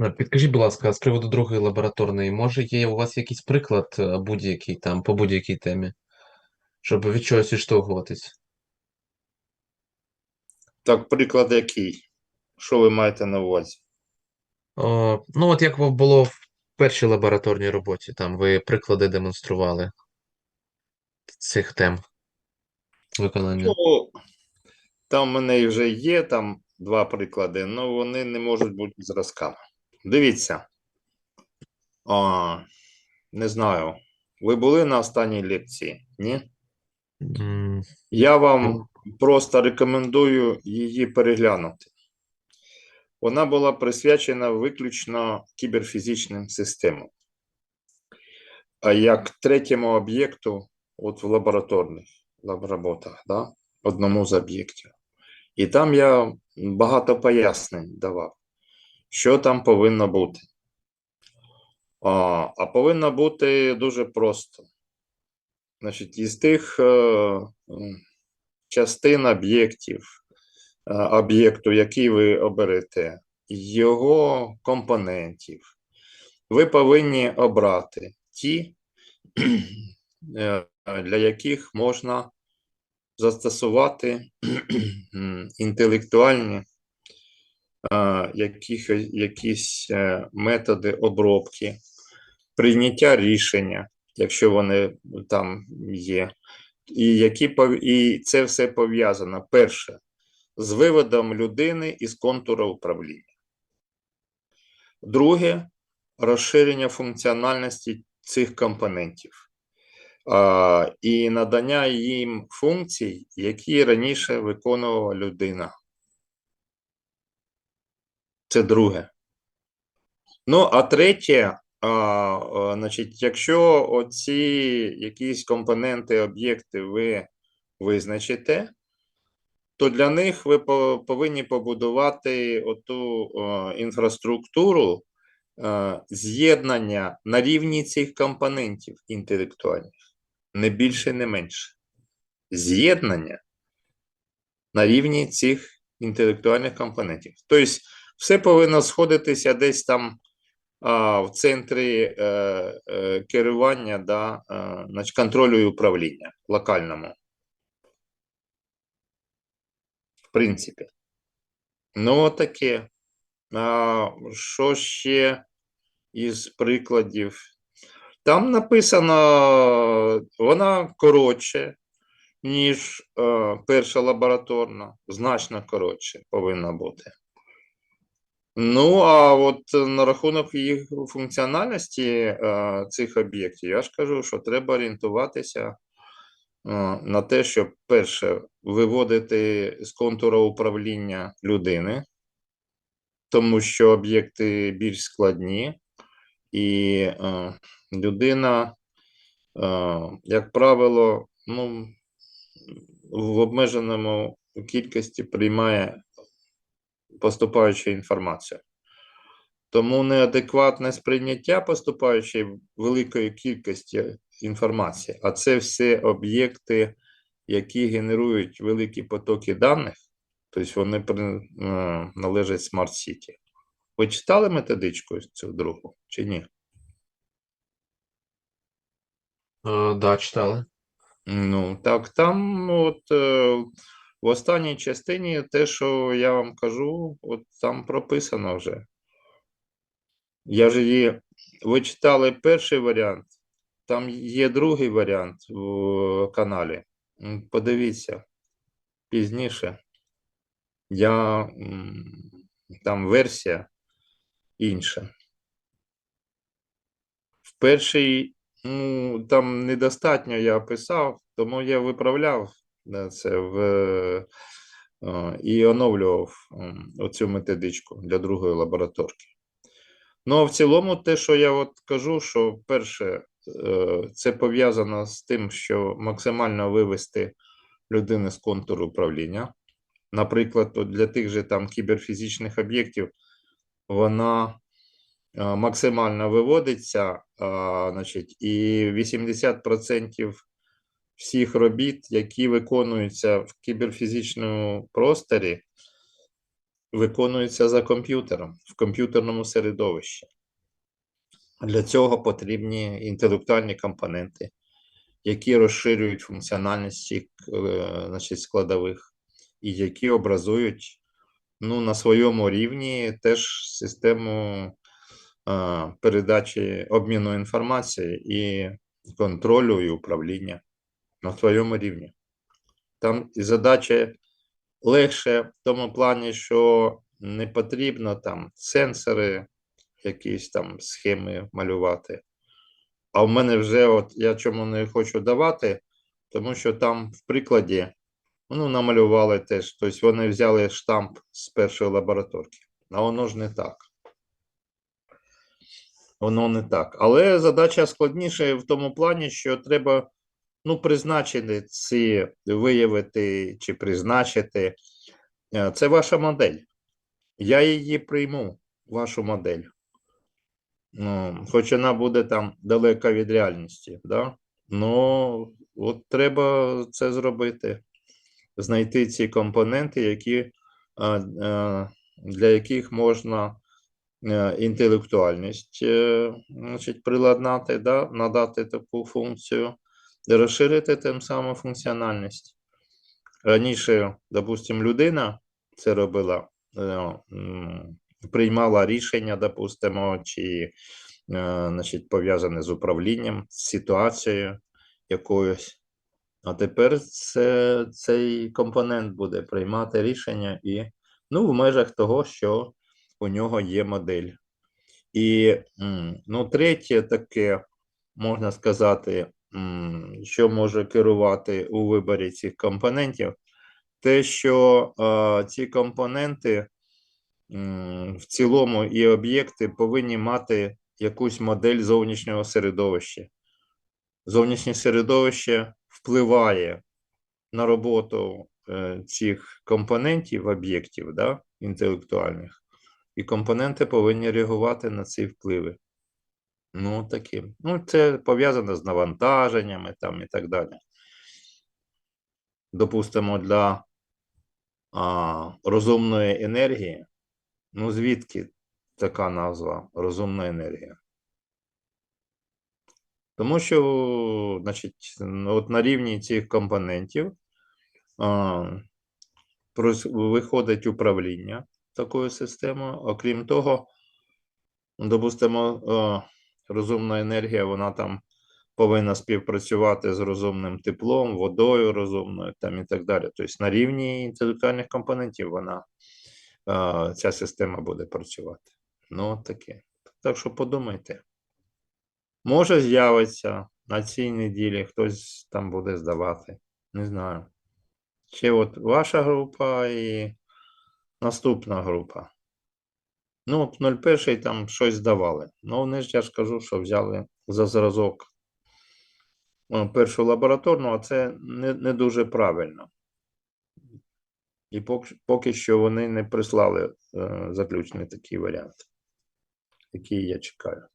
Е, Підкажіть, будь ласка, з приводу другої лабораторної, може є у вас якийсь приклад е, будь-який там по будь-якій темі, щоб від чогось відштовхуватись? Так, приклад який? Що ви маєте на увазі? О, ну, от як було в першій лабораторній роботі, там ви приклади демонстрували цих тем виконання. Ну, там в мене вже є там два приклади, але вони не можуть бути зразками. Дивіться. А, не знаю. Ви були на останній лекції? Ні? Я вам просто рекомендую її переглянути. Вона була присвячена виключно кіберфізичним системам. А як третьому об'єкту, от в лабораторних лаб- роботах, да? одному з об'єктів. І там я багато пояснень давав, що там повинно бути. А, а повинно бути дуже просто. Значить, із тих е, частин об'єктів, е, об'єкту, який ви оберете, його компонентів, ви повинні обрати ті, е, для яких можна застосувати інтелектуальні яких, якісь е, методи обробки, прийняття рішення, якщо вони там є. І, які, і це все пов'язано перше з виводом людини із контура управління. Друге розширення функціональності цих компонентів і надання їм функцій, які раніше виконувала людина. Це друге. Ну, а третє, а, значить, якщо оці якісь компоненти, об'єкти ви визначите, то для них ви по- повинні побудувати оту о, інфраструктуру е, з'єднання на рівні цих компонентів інтелектуальних, не більше, не менше. З'єднання на рівні цих інтелектуальних компонентів. Тобто, все повинно сходитися десь там а, в центрі е, е, керування да, е, контролю і управління локальному. В принципі. Ну, таке. А, що ще із прикладів? Там написано, вона коротше, ніж е, перша лабораторна, значно коротше повинна бути. Ну, а от на рахунок їх функціональності е, цих об'єктів, я ж кажу, що треба орієнтуватися е, на те, щоб перше виводити з контура управління людини, тому що об'єкти більш складні, і е, людина, е, як правило, ну, в обмеженому кількості приймає поступаючу інформацію. Тому неадекватне сприйняття поступаючої великої кількості інформації, а це все об'єкти, які генерують великі потоки даних, тобто вони е, належать City. Ви читали методичку цю другу чи ні? Е, да, читали. Ну, так, там от е, в останній частині те, що я вам кажу, от там прописано вже. Я ж її. Ви читали перший варіант, там є другий варіант в каналі. Подивіться пізніше. Я там версія інша. В перший, ну, там недостатньо я описав, тому я виправляв це в, е, і оновлював оцю методичку для другої лабораторки. Ну, а в цілому, те, що я от кажу, що перше, е, це пов'язано з тим, що максимально вивести людини з контуру управління. Наприклад, для тих же там кіберфізичних об'єктів вона е, максимально виводиться, значить, і 80% всіх робіт, які виконуються в кіберфізичному просторі, виконуються за комп'ютером в комп'ютерному середовищі. Для цього потрібні інтелектуальні компоненти, які розширюють функціональність е, складових, і які образують ну, на своєму рівні теж систему е, передачі обміну інформації і контролю і управління на своєму рівні. Там і задача легше в тому плані, що не потрібно там сенсори, якісь там схеми малювати. А в мене вже, от я чому не хочу давати, тому що там в прикладі ну, намалювали теж. Тобто вони взяли штамп з першої лабораторки. А воно ж не так. Воно не так. Але задача складніша в тому плані, що треба ну, призначити ці, виявити чи призначити. Е, Це ваша модель. Я її прийму, вашу модель. Ну, хоч вона буде там далека від реальності, да? Ну, от треба це зробити. Знайти ці компоненти, які, а, а, для яких можна е, інтелектуальність е, значить, приладнати, да? надати таку функцію, розширити тим самим функціональність. Раніше, допустимо, людина це робила, е, приймала рішення, допустимо, чи е, значить, пов'язане з управлінням, з ситуацією якоюсь. А тепер це, цей компонент буде приймати рішення і ну, в межах того, що у нього є модель. І ну, третє таке, можна сказати, що може керувати у виборі цих компонентів, те, що е, ці компоненти в цілому і об'єкти повинні мати якусь модель зовнішнього середовища. Зовнішнє середовище впливає на роботу е, цих компонентів об'єктів да, інтелектуальних, і компоненти повинні реагувати на ці впливи. Ну, таким. Ну, це пов'язано з навантаженнями там і так далі. Допустимо, для а, розумної енергії. Ну, звідки така назва розумна енергія? Тому що, значить, от на рівні цих компонентів а, виходить управління такою системою. Окрім того, допустимо, а, розумна енергія, вона там повинна співпрацювати з розумним теплом, водою розумною там і так далі. Тобто на рівні інтелектуальних компонентів вона, а, ця система буде працювати. Ну, таке. Так що подумайте. Може, з'явиться на цій неділі, хтось там буде здавати. Не знаю. Ще от ваша група і наступна група. Ну, от 01 там щось здавали. Ну, вони ж я ж кажу, що взяли за зразок першу лабораторну, а це не, не дуже правильно. І поки, поки що вони не прислали е, заключний такий варіант, який я чекаю.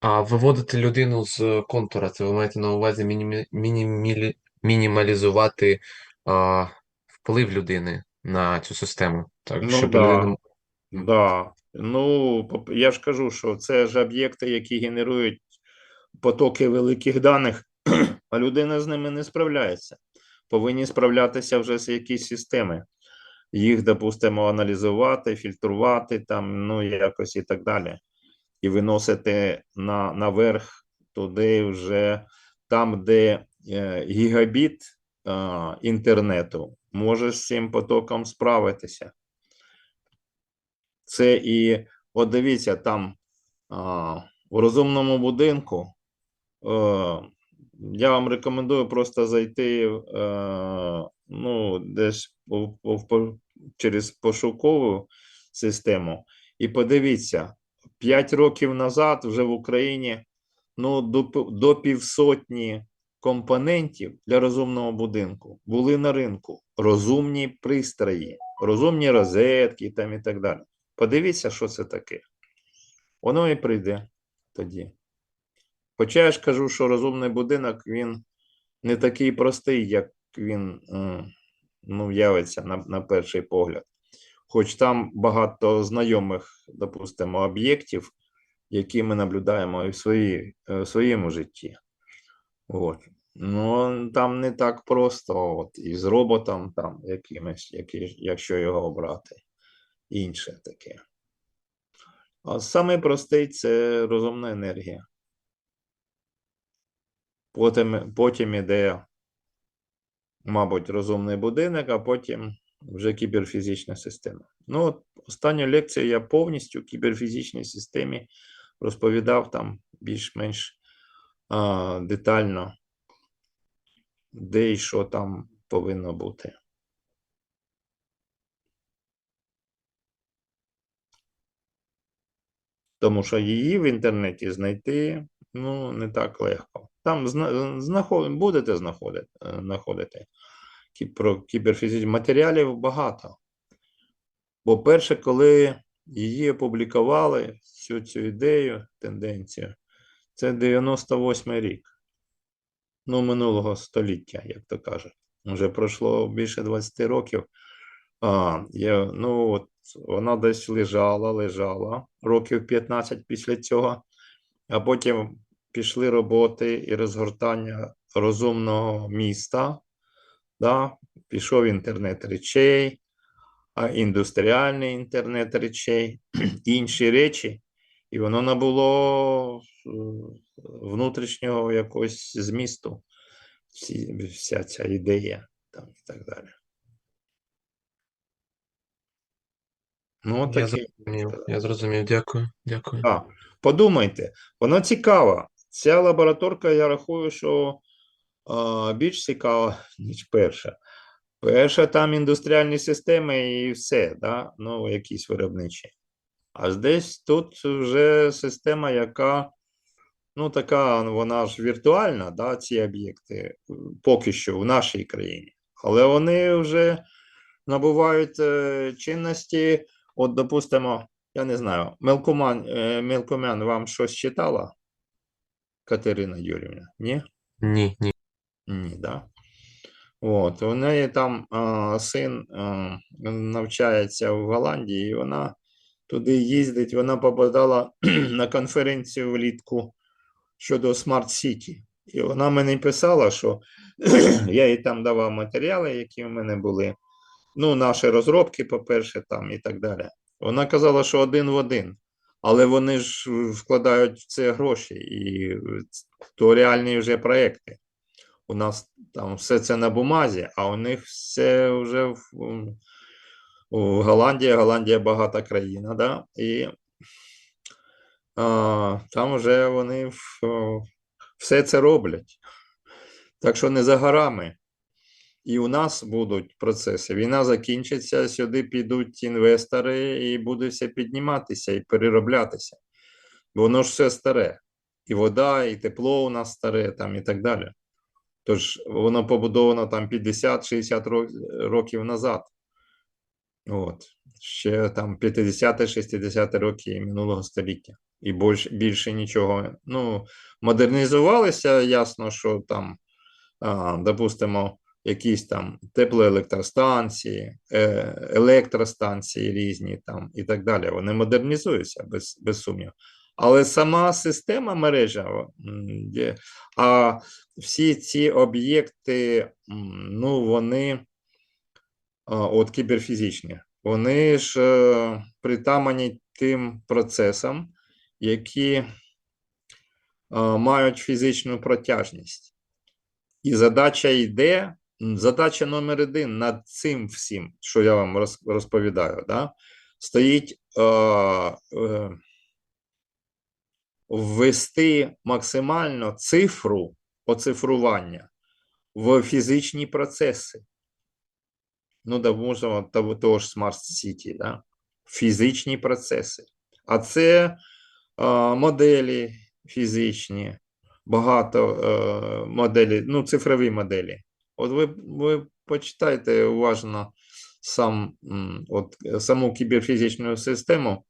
А виводити людину з контура, це ви маєте на увазі мінімі... мінімілі... мінімалізувати а, вплив людини на цю систему. Так, Ну, щоб да. людина. Да. Ну, я ж кажу, що це ж об'єкти, які генерують потоки великих даних, а людина з ними не справляється. Повинні справлятися вже з якісь системи. Їх, допустимо, аналізувати, фільтрувати, там, ну, якось і так далі. І виносити на, наверх туди вже там, де е, гігабіт е, інтернету може з цим потоком справитися. Це і, от дивіться, там а, у розумному будинку. Е, я вам рекомендую просто зайти е, ну, десь по, по, по- через пошукову систему і подивіться, 5 років назад вже в Україні ну, до, до півсотні компонентів для розумного будинку були на ринку. Розумні пристрої, розумні розетки там і так далі. Подивіться, що це таке. Воно і прийде тоді. Хоча я ж кажу, що розумний будинок він не такий простий, як він ну, явиться на, на перший погляд. Хоч там багато знайомих, допустимо, об'єктів, які ми наблюдаємо і в, свої, е, в своєму житті. От. Ну, там не так просто, от, і з роботом там якимось, який, якщо його обрати, інше таке. А самий простий це розумна енергія. Потім, потім іде, мабуть, розумний будинок, а потім вже кіберфізична система. Ну, от останню лекцію я повністю кіберфізичній системі розповідав там більш-менш детально, де і що там повинно бути. Тому що її в інтернеті знайти ну, не так легко. Там зна- знаход... будете знаходити, Про кіберфізичні матеріалів багато. Бо перше, коли її опублікували, всю цю ідею, тенденцію, це 98 рік. Ну, минулого століття, як то кажуть. Вже пройшло більше 20 років. А, я, ну, от, вона десь лежала, лежала років 15 після цього, а потім пішли роботи і розгортання розумного міста. Да? Пішов інтернет речей, індустріальний інтернет речей, інші речі, і воно набуло е, внутрішнього якогось змісту, вся ця ідея там, і так далі. Ну, Я зрозумів, я зрозумів. Дякую, дякую. А, подумайте, воно цікаво. Ця лабораторка, я рахую, що більш цікава, ніж перша. Перша там індустріальні системи і все, да? ну, якісь виробничі. А десь тут вже система, яка, ну, така, вона ж віртуальна, да, ці об'єкти, е, поки що в нашій країні. Але вони вже набувають е, чинності. От, допустимо, я не знаю, Мелкоман, е, Мелкомян вам щось читала? Катерина Юрівна? Ні? Ні, ні. Ні, да. От, у неї там а, син а, навчається в Голландії, і вона туди їздить. Вона попадала на конференцію влітку щодо Smart City. І вона мені писала, що я їй там давав матеріали, які в мене були. Ну, наші розробки, по-перше, там і так далі. Вона казала, що один в один. Але вони ж вкладають в це гроші, і е, то реальні вже проекти. У нас там все це на бумазі, а у них все вже в, у Голландії. Голландія багата країна, да? і а, там вже вони в, все це роблять. Так що не за горами. І у нас будуть процеси. Війна закінчиться, сюди підуть інвестори, і буде все підніматися і перероблятися. Бо воно ж все старе. І вода, і тепло у нас старе, там, і так далі. Тож воно побудовано там 50-60 років назад. От. Ще там 50-60 роки минулого століття. І більше, більше нічого. Ну, модернізувалися, ясно, що там, а, допустимо, якісь там теплоелектростанції, е, електростанції різні там і так далі. Вони модернізуються без, без сумніву. Але сама система мережа, а всі ці об'єкти, ну, вони от кіберфізичні, вони ж е, притамані тим процесам, які мають фізичну протяжність. І задача йде, задача номер один над цим всім, що я вам розповідаю, да, стоїть е, ввести максимально цифру оцифрування в фізичні процеси. Ну, да, можна того, того ж Smart City, да? фізичні процеси. А це е, моделі фізичні, багато е, моделі, ну, цифрові моделі. От ви, ви почитайте уважно сам, от, саму кіберфізичну систему,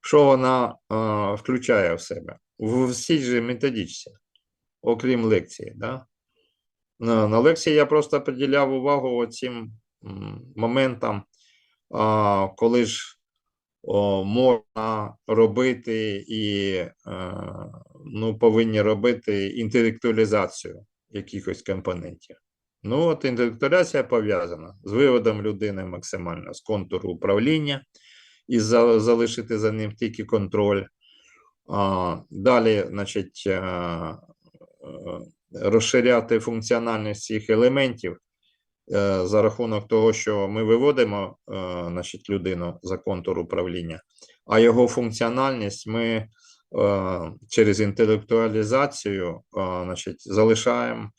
що вона е, включає в себе в всій же методичці. окрім лекції. Да? На, на лекції я просто приділяв увагу цим моментам, а, коли ж о, можна робити і е, ну, повинні робити інтелектуалізацію якихось компонентів. Ну, от інтелектуаляція пов'язана з виводом людини максимально з контуру управління і за- залишити за ним тільки контроль. А, далі, значить, е, е, розширяти функціональність цих елементів е, за рахунок того, що ми виводимо значить, людину за контур управління, а його функціональність ми через інтелектуалізацію значить, залишаємо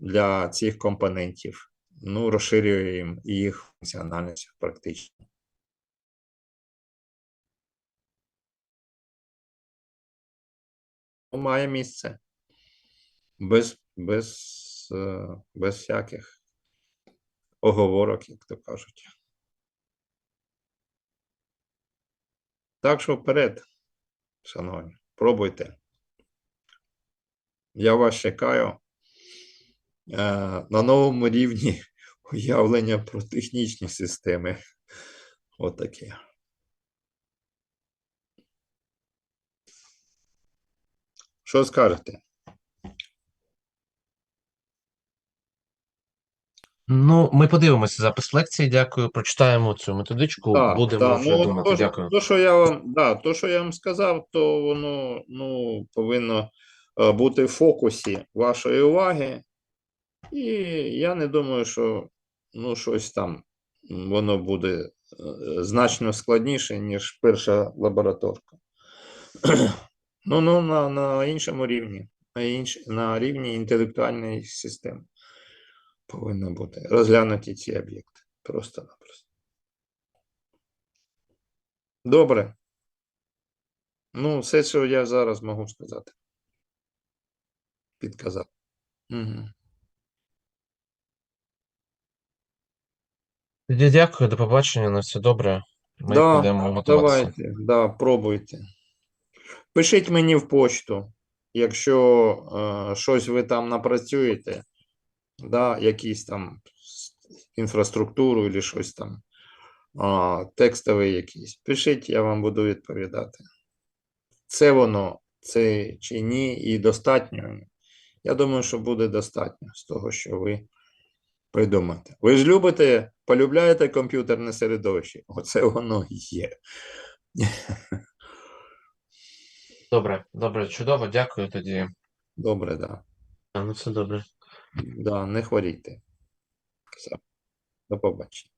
для цих компонентів. Ну, розширюємо їх функціональність практично. Має місце. Без, без, е, без всяких оговорок, як то кажуть. Так що вперед, шановні, пробуйте. Я вас чекаю е, на новому рівні уявлення про технічні системи. Отаке. Що скажете? Ну, ми подивимося запис лекції. Дякую. Прочитаємо цю методичку. Так, Будемо так, вже ну, думати. то, Дякую. То, що я вам, да, то, що я вам сказав, то воно ну, повинно е, бути в фокусі вашої уваги. І я не думаю, що ну, щось там воно буде е, значно складніше, ніж перша лабораторка. Ну, ну на, на іншому рівні, на, інш, на рівні інтелектуальної системи повинно бути розглянуті ці об'єкти. Просто-напросто. Добре. Ну, все, що я зараз можу сказати. Підказав. Угу. Тоді дякую, до побачення, на все добре. Ми Да, підемо готуватися. Давайте, да, пробуйте. Пишіть мені в почту, якщо е, щось ви там напрацюєте, да, якісь там інфраструктуру або щось там, а, текстовий якийсь. Пишіть, я вам буду відповідати. Це воно, це чи ні, і достатньо. Я думаю, що буде достатньо з того, що ви придумаєте. Ви ж любите, полюбляєте комп'ютерне середовище. Оце воно є. Добре, добре, чудово, дякую тоді. Добре, да. А, Ну, все добре. Да, не хворійте. Все. До побачення.